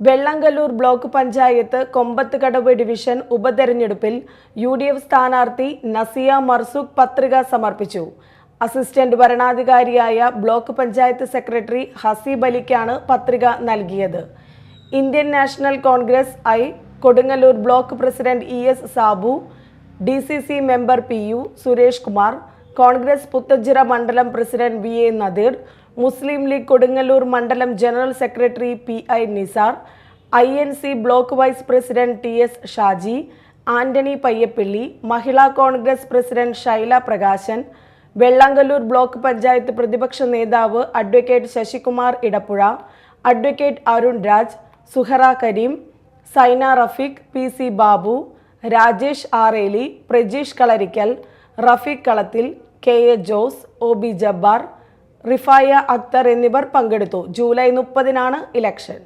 Vellangallur block panchayat Kombathukadavu division ഉപതെരഞ്ഞെടുപ്പിൽ U D F സ്ഥാനാർത്ഥി നസിയ മർസുഖ് പത്രിക സമർപ്പിച്ചു. അസിസ്റ്റന്റ് ഭരണാധികാരിയായ ബ്ലോക്ക് പഞ്ചായത്ത് സെക്രട്ടറി ഹസീബ് അലിക്കാണ് പത്രിക നൽകിയത്. Indian National Congress I Kodungallur block president E S Sabu D C C member P U Suresh Kumar Congress Puthenchira മണ്ഡലം president V A Nadeer Muslim League Kodungallur മണ്ഡലം general secretary P I Nisar I N C block vice president T S Shaji Antony Payyappilly Mahila Congress president Shaila Prakashan Vellangallur block panchayat പ്രതിപക്ഷ നേതാവ് advocate Sasikumar Edappuzha advocate Arun Raj Suhara Kareem Saina Rafeeq P C Babu Rajesh Areli Prajeesh Kalarikkal Rafeeq Kalathil K A Jose O B Jabbar Rifaya Akhtar എന്നിവർ പങ്കെടുത്തു. July മുപ്പതിനാണ് election.